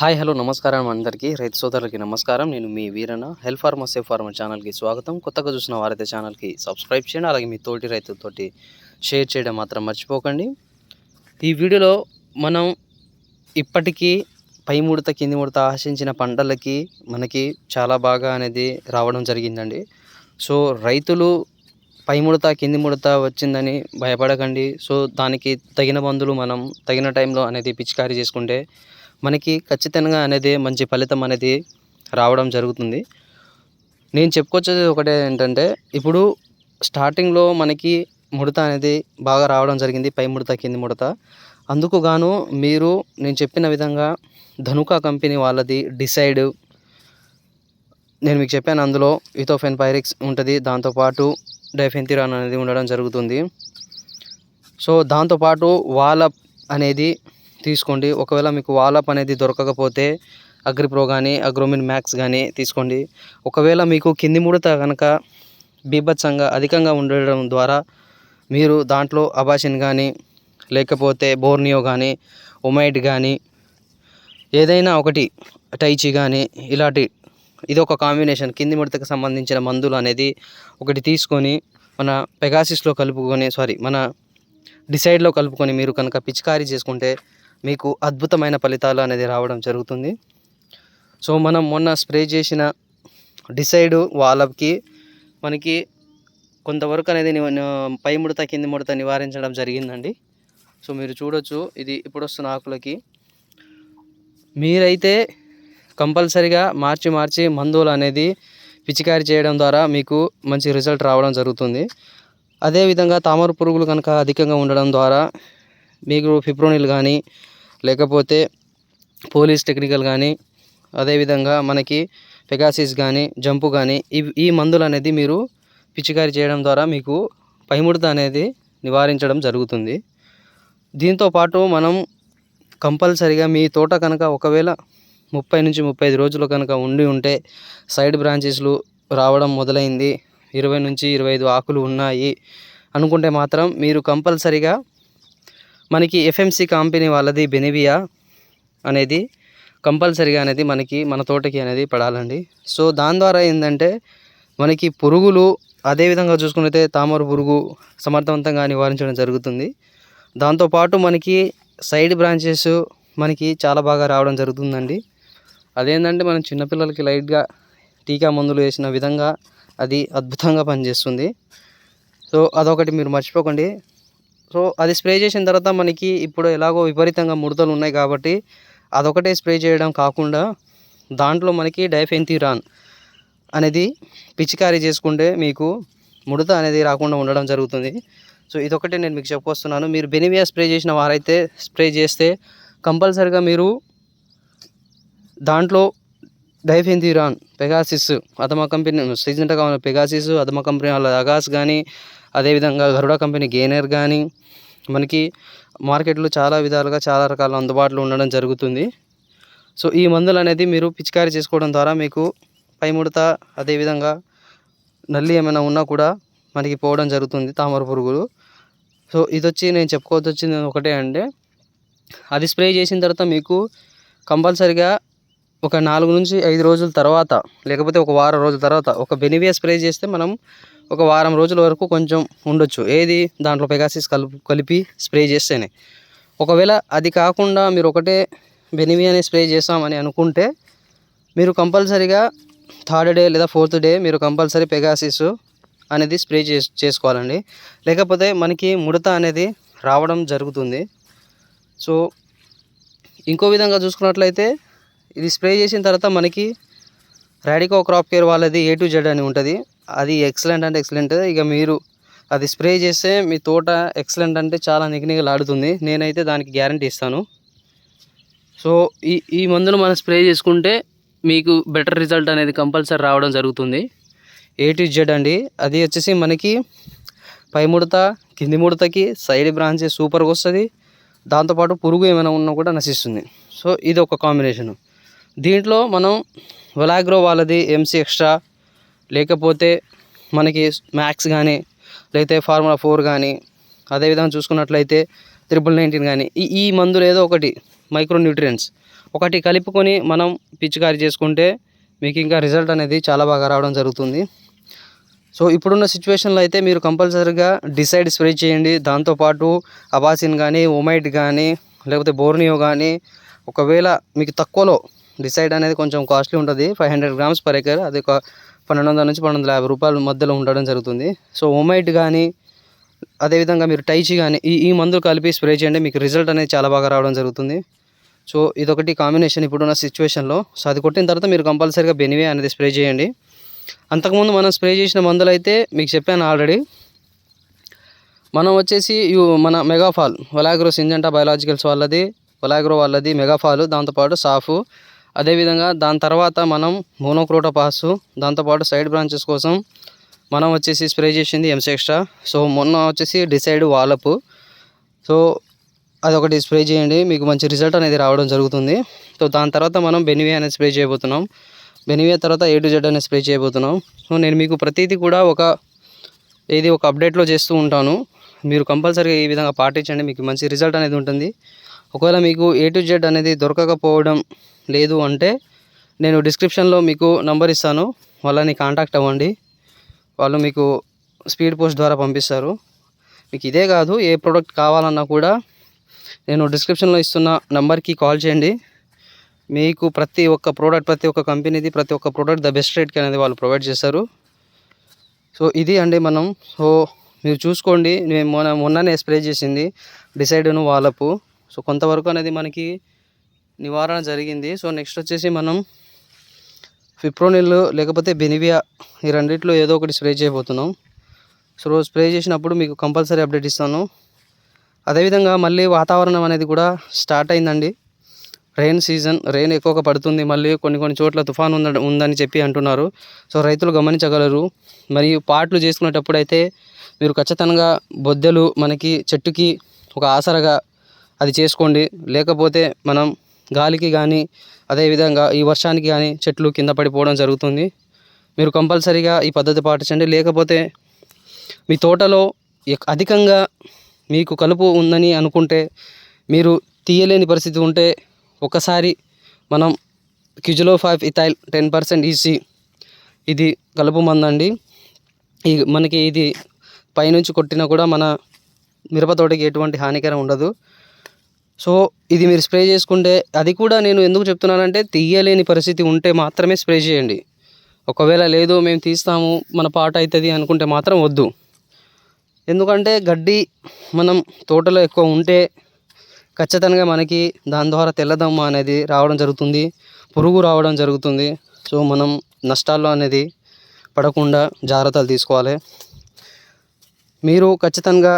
Hi hello నమస్కారం అందరికీ. రైతు సోదరులకి నమస్కారం. నేను మీ Veeranna. Help farmer save farmer ఛానల్కి స్వాగతం. కొత్తగా చూసిన వారైతే ఛానల్కి సబ్స్క్రైబ్ చేయండి. అలాగే మీ తోటి రైతులతోటి షేర్ చేయడం మాత్రం మర్చిపోకండి. ఈ వీడియోలో మనం ఇప్పటికీ పై ముడత కింది ముడత ఆశించిన పంటలకి మనకి చాలా బాగా అనేది రావడం జరిగిందండి. సో రైతులు పై ముడత కింది ముడత వచ్చిందని భయపడకండి. సో దానికి తగిన మందులు మనం తగిన టైంలో అనేది పిచికారీ చేసుకుంటే మనకి ఖచ్చితంగా అనేది మంచి ఫలితం అనేది రావడం జరుగుతుంది. నేను చెప్పుకొచ్చేది ఒకటే ఏంటంటే ఇప్పుడు స్టార్టింగ్లో మనకి ముడత అనేది బాగా రావడం జరిగింది పై ముడత కింది ముడత. అందుకు గాను మీరు నేను చెప్పిన విధంగా ధనుకా కంపెనీ వాళ్ళది డిసైడ్. నేను మీకు చెప్పాను అందులో ఇథోఫెన్ పైరిక్స్ ఉంటుంది దాంతోపాటు డైఫెన్తిరాన్ అనేది ఉండడం జరుగుతుంది. సో దాంతోపాటు వాళ్ళ అనేది తీసుకోండి. ఒకవేళ మీకు వాలప్ అనేది దొరకకపోతే అగ్రిప్రో కానీ అగ్రోమిన్ మ్యాక్స్ కానీ తీసుకోండి. ఒకవేళ మీకు కింది ముడత కనుక బీభత్సంగా అధికంగా ఉండడం ద్వారా మీరు దాంట్లో అబాషిన్ కానీ లేకపోతే బోర్నియో కానీ ఒమైడ్ కానీ ఏదైనా ఒకటి టైచి కానీ ఇలాంటి ఇది ఒక కాంబినేషన్. కింది ముడతకు సంబంధించిన మందులు అనేది ఒకటి తీసుకొని మన పెగాసిస్లో కలుపుకొని సారీ మన డిసైడ్లో కలుపుకొని మీరు కనుక పిచికారీ చేసుకుంటే మీకు అద్భుతమైన ఫలితాలు అనేది రావడం జరుగుతుంది. సో మనం మొన్న స్ప్రే చేసిన డిసైడ్ వాళ్ళకి మనకి కొంతవరకు అనేది పై ముడత కింది ముడత నివారించడం జరిగిందండి. సో మీరు చూడొచ్చు ఇది ఇప్పుడు వస్తున్న ఆకులకి. మీరైతే కంపల్సరిగా మార్చి మార్చి మందులు అనేది పిచికారీ చేయడం ద్వారా మీకు మంచి రిజల్ట్ రావడం జరుగుతుంది. అదేవిధంగా తామర పురుగులు కనుక అధికంగా ఉండడం ద్వారా మీకు ఫిప్రోనిల్ కానీ లేకపోతే పోలీస్ టెక్నికల్ కానీ అదేవిధంగా మనకి పెగాసిస్ కానీ జంపు కానీ ఇవి ఈ మందులు అనేది మీరు పిచికారీ చేయడం ద్వారా మీకు పైముడత అనేది నివారించడం జరుగుతుంది. దీంతో పాటు మనం కంపల్సరిగా మీ తోట కనుక ఒకవేళ ముప్పై నుంచి ముప్పై ఐదు రోజులు కనుక ఉండి ఉంటే సైడ్ బ్రాంచెస్లు రావడం మొదలైంది. ఇరవై నుంచి ఇరవై ఐదు ఆకులు ఉన్నాయి అనుకుంటే మాత్రం మీరు కంపల్సరిగా మనకి ఎఫ్ఎంసి కంపెనీ వాళ్ళది బెనివియా అనేది కంపల్సరిగా అనేది మనకి మన తోటకి అనేది పడాలండి. సో దాని ద్వారా ఏంటంటే మనకి పురుగులు అదేవిధంగా చూసుకున్నైతే తామర పురుగు సమర్థవంతంగా నివారించడం జరుగుతుంది. దాంతోపాటు మనకి సైడ్ బ్రాంచెస్ మనకి చాలా బాగా రావడం జరుగుతుందండి. అదేంటంటే మనం చిన్నపిల్లలకి లైట్గా టీకా మందులు వేసిన విధంగా అది అద్భుతంగా పనిచేస్తుంది. సో అదొకటి మీరు మర్చిపోకండి. సో అది స్ప్రే చేసిన తర్వాత మనకి ఇప్పుడు ఎలాగో విపరీతంగా ముడతలు ఉన్నాయి కాబట్టి అదొకటే స్ప్రే చేయడం కాకుండా దాంట్లో మనకి డైఫెన్థిరాన్ అనేది పిచికారీ చేసుకుంటే మీకు ముడత అనేది రాకుండా ఉండడం జరుగుతుంది. సో ఇదొకటే నేను మీకు చెప్పుకొస్తున్నాను మీరు బెనివియా స్ప్రే చేసిన వారైతే స్ప్రే చేస్తే కంపల్సరిగా మీరు దాంట్లో డైఫెన్థిరాన్ పెగాసిస్ అదమ కంపెనీ రీసెంట్గా ఉన్న పెగాసిస్ అదమా కంపెనీ వాళ్ళ అగాస్ కానీ అదేవిధంగా గరుడ కంపెనీ గేనర్ కానీ మనకి మార్కెట్లో చాలా విధాలుగా చాలా రకాల అందుబాటులో ఉండడం జరుగుతుంది. సో ఈ మందులు అనేది మీరు పిచికారీ చేసుకోవడం ద్వారా మీకు పై ముడత అదేవిధంగా నల్లి ఏమైనా ఉన్నా కూడా మనకి పోవడం జరుగుతుంది తామర పురుగులు. సో ఇది వచ్చి నేను చెప్పుకోవచ్చు వచ్చింది ఒకటే అంటే అది స్ప్రే చేసిన తర్వాత మీకు కంపల్సరిగా ఒక నాలుగు నుంచి ఐదు రోజుల తర్వాత లేకపోతే ఒక వారం రోజుల తర్వాత ఒక బెనివియా స్ప్రే చేస్తే మనం ఒక వారం రోజుల వరకు కొంచెం ఉండొచ్చు. ఏది? దాంట్లో పెగాసిస్ కలుపు కలిపి స్ప్రే చేస్తేనే. ఒకవేళ అది కాకుండా మీరు ఒకటే బెనివియాని స్ప్రే చేస్తామని అనుకుంటే మీరు కంపల్సరీగా థర్డ్ డే లేదా ఫోర్త్ డే మీరు కంపల్సరీ పెగాసిస్ అనేది స్ప్రే చేసుకోవాలండి. లేకపోతే మనకి ముడత అనేది రావడం జరుగుతుంది. సో ఇంకో విధంగా చూసుకున్నట్లయితే ఇది స్ప్రే చేసిన తర్వాత మనకి రాడికో క్రాప్ కేర్ వాళ్ళది ఏ టు జెడ్ అని ఉంటుంది. అది ఎక్సలెంట్ అంటే ఎక్సలెంట్ ఇక మీరు అది స్ప్రే చేస్తే మీ తోట ఎక్సలెంట్ అంటే చాలా నిగనిగలాడుతుంది. నేనైతే దానికి గ్యారంటీ ఇస్తాను. సో ఈ ఈ మందులు మనం స్ప్రే చేసుకుంటే మీకు బెటర్ రిజల్ట్ అనేది కంపల్సరీ రావడం జరుగుతుంది. ఏ టు జెడ్ అండి. అది వచ్చేసి మనకి పై ముడత కింది ముడతకి సైడ్ బ్రాంచెస్ సూపర్గా వస్తుంది. దాంతోపాటు పురుగు ఏమైనా ఉన్నా కూడా నశిస్తుంది. సో ఇది ఒక కాంబినేషను దీంట్లో మనం వెలాగ్రో వాళ్ళది ఎంసీ ఎక్స్ట్రా లేకపోతే మనకి మ్యాక్స్ కానీ లేకపోతే ఫార్ములా ఫోర్ కానీ అదేవిధంగా చూసుకున్నట్లయితే త్రిపుల్ నైన్టీన్ కానీ ఈ ఈ మందులు ఏదో ఒకటి మైక్రో న్యూట్రియన్స్ ఒకటి కలుపుకొని మనం పిచికారీ చేసుకుంటే మీకు ఇంకా రిజల్ట్ అనేది చాలా బాగా రావడం జరుగుతుంది. సో ఇప్పుడున్న సిచ్యువేషన్లో అయితే మీరు కంపల్సరీగా డిసైడ్ స్ప్రే చేయండి. దాంతోపాటు అబాసిన్ కానీ ఒమైట్ కానీ లేకపోతే బోర్నియో కానీ ఒకవేళ మీకు తక్కువలో డిసైడ్ అనేది కొంచెం కాస్ట్లీ ఉంటుంది. Five hundred grams per acre. అది ఒక పన్నెండు వందల నుంచి పన్నెండు వందల యాభై రూపాయల మధ్యలో ఉండడం జరుగుతుంది. సో ఒమైట్ కానీ అదేవిధంగా మీరు టైచి కానీ ఈ ఈ మందులు కలిపి స్ప్రే చేయండి. మీకు రిజల్ట్ అనేది చాలా బాగా రావడం జరుగుతుంది. సో ఇదొకటి కాంబినేషన్ ఇప్పుడున్న సిచ్యువేషన్లో. సో అది కొట్టిన తర్వాత మీరు కంపల్సరీగా బెనివే అనేది స్ప్రే చేయండి. అంతకుముందు మనం స్ప్రే చేసిన మందులు అయితే మీకు చెప్పాను ఆల్రెడీ. మనం వచ్చేసి మన మెగాఫాల్ వలాగ్రో సింజంటా బయలాజికల్స్ వాళ్ళది వలాగ్రో వాళ్ళది మెగాఫాల్ దాంతోపాటు సాఫు అదేవిధంగా దాని తర్వాత మనం మోనోక్రోటోపాస్ దాంతోపాటు సైడ్ బ్రాంచెస్ కోసం మనం వచ్చేసి స్ప్రే చేసింది ఎంసెక్స్ట్రా సో మొన్న వచ్చేసి డిసైడ్ వాలపు. సో అదొకటి స్ప్రే చేయండి మీకు మంచి రిజల్ట్ అనేది రావడం జరుగుతుంది. సో దాని తర్వాత మనం బెనివే అనేది స్ప్రే చేయబోతున్నాం. బెనివే తర్వాత ఏ టు జెడ్ అనేది స్ప్రే చేయబోతున్నాం. సో నేను మీకు ప్రతిదీ కూడా ఒక ఇది ఒక అప్డేట్లో చేస్తూ ఉంటాను. మీరు కంపల్సరీగా ఈ విధంగా పాటించండి మీకు మంచి రిజల్ట్ అనేది ఉంటుంది. ఒకవేళ మీకు ఏ టు జెడ్ అనేది దొరకకపోవడం లేదు అంటే నేను డిస్క్రిప్షన్లో మీకు నంబర్ ఇస్తాను. వాళ్ళని కాంటాక్ట్ అవ్వండి. వాళ్ళు మీకు స్పీడ్ పోస్ట్ ద్వారా పంపిస్తారు. మీకు ఇదే కాదు ఏ ప్రోడక్ట్ కావాలన్నా కూడా నేను డిస్క్రిప్షన్లో ఇస్తున్న నంబర్కి కాల్ చేయండి. మీకు ప్రతి ఒక్క ప్రోడక్ట్ ప్రతి ఒక్క కంపెనీది ప్రతి ఒక్క ప్రోడక్ట్ ద బెస్ట్ రేట్కి అనేది వాళ్ళు ప్రొవైడ్ చేస్తారు. సో ఇది అండి మనం. సో మీరు చూసుకోండి. నేను మొన్న మొన్ననే స్ప్రే చేసింది. డిసైడ్ను వాళ్ళపు సో కొంతవరకు అనేది మనకి నివారణ జరిగింది. సో నెక్స్ట్ వచ్చేసి మనం ఫిప్రోనిల్ లేకపోతే బెనివియా ఈ రెండిట్లో ఏదో ఒకటి స్ప్రే చేయబోతున్నాం. సో రోజు స్ప్రే చేసినప్పుడు మీకు కంపల్సరీ అప్డేట్ ఇస్తాను. అదేవిధంగా మళ్ళీ వాతావరణం అనేది కూడా స్టార్ట్ అయిందండి. రెయిన్ సీజన్ రెయిన్ ఎక్కువగా పడుతుంది. మళ్ళీ కొన్ని కొన్ని చోట్ల తుఫాన్ ఉంద ఉందని చెప్పి అంటున్నారు. సో రైతులు గమనించగలరు. మరియు పాట్లు చేసుకునేటప్పుడు అయితే మీరు ఖచ్చితంగా బొద్దెలు మనకి చెట్టుకి ఒక ఆసరగా అది చేసుకోండి. లేకపోతే మనం గాలికి కానీ అదేవిధంగా ఈ వర్షానికి కానీ చెట్లు కింద పడిపోవడం జరుగుతుంది. మీరు కంపల్సరీగా ఈ పద్ధతి పాటించండి. లేకపోతే మీ తోటలో ఎక్- అధికంగా మీకు కలుపు ఉందని అనుకుంటే మీరు తీయలేని పరిస్థితి ఉంటే ఒకసారి మనం కిజులో five ethyl ten percent EC ఇది కలుపు మందండి. ఈ మనకి ఇది పైనుంచి కొట్టినా కూడా మన మిరప తోటకి ఎటువంటి హానికరం ఉండదు. సో ఇది మీరు స్ప్రే చేసుకుంటే అది కూడా నేను ఎందుకు చెప్తున్నానంటే తీయలేని పరిస్థితి ఉంటే మాత్రమే స్ప్రే చేయండి. ఒకవేళ లేదు మేము తీస్తాము మన పాట అవుతుంది అనుకుంటే మాత్రం వద్దు. ఎందుకంటే గడ్డి మనం తోటలో ఎక్కువ ఉంటే ఖచ్చితంగా మనకి దాని ద్వారా తెల్లదమ్మ అనేది రావడం జరుగుతుంది పురుగు రావడం జరుగుతుంది. సో మనం నష్టాల్లో అనేది పడకుండా జాగ్రత్తలు తీసుకోవాలి. మీరు ఖచ్చితంగా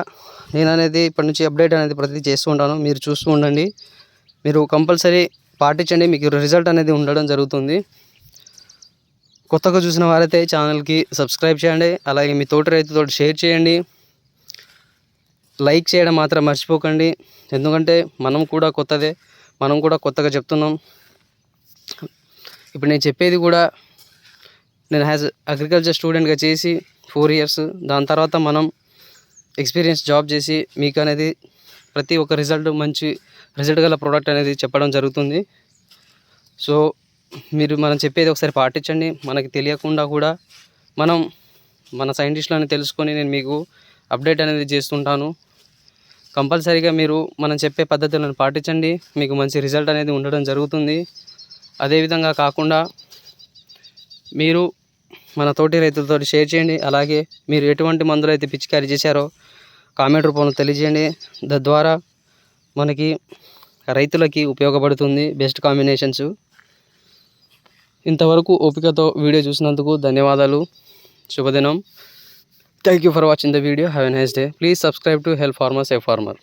నేను అనేది ఇప్పటి నుంచి అప్డేట్ అనేది ప్రతిదీ చేస్తూ ఉంటాను. మీరు చూస్తూ ఉండండి. మీరు కంపల్సరీ పాటించండి. మీకు రిజల్ట్ అనేది ఉండడం జరుగుతుంది. కొత్తగా చూసిన వారైతే ఛానల్కి సబ్స్క్రైబ్ చేయండి. అలాగే మీ తోటి రైతుతో షేర్ చేయండి. లైక్ చేయడం మాత్రం మర్చిపోకండి. ఎందుకంటే మనం కూడా కొత్తదే. మనం కూడా కొత్తగా చెప్తున్నాం. ఇప్పుడు నేను చెప్పేది కూడా నేను హ్యాజ్ అగ్రికల్చర్ స్టూడెంట్గా చేసి ఫోర్ ఇయర్స్ దాని తర్వాత మనం ఎక్స్పీరియన్స్ జాబ్ చేసి మీకు అనేది ప్రతి ఒక్క రిజల్ట్ మంచి రిజల్ట్ గల ప్రోడక్ట్ అనేది చెప్పడం జరుగుతుంది. సో మీరు మనం చెప్పేది ఒకసారి పాటించండి. మనకి తెలియకుండా కూడా మనం మన సైంటిస్ట్లను తెలుసుకొని నేను మీకు అప్డేట్ అనేది చేస్తుంటాను. కంపల్సరీగా మీరు మనం చెప్పే పద్ధతులను పాటించండి. మీకు మంచి రిజల్ట్ అనేది ఉండడం జరుగుతుంది. అదేవిధంగా కాకుండా మీరు మన తోటి రైతులతో షేర్ చేయండి. అలాగే మీరు ఎటువంటి మందులు అయితే పిచికారీ చేశారో కామెంట్ రూపంలో తెలియజేయండి. తద్వారా మనకి రైతులకి ఉపయోగపడుతుంది బెస్ట్ కాంబినేషన్స్. ఇంతవరకు ఓపికతో వీడియో చూసినందుకు ధన్యవాదాలు. శుభదినం. Thank you for watching the video have a nice day please subscribe to help farmer save farmer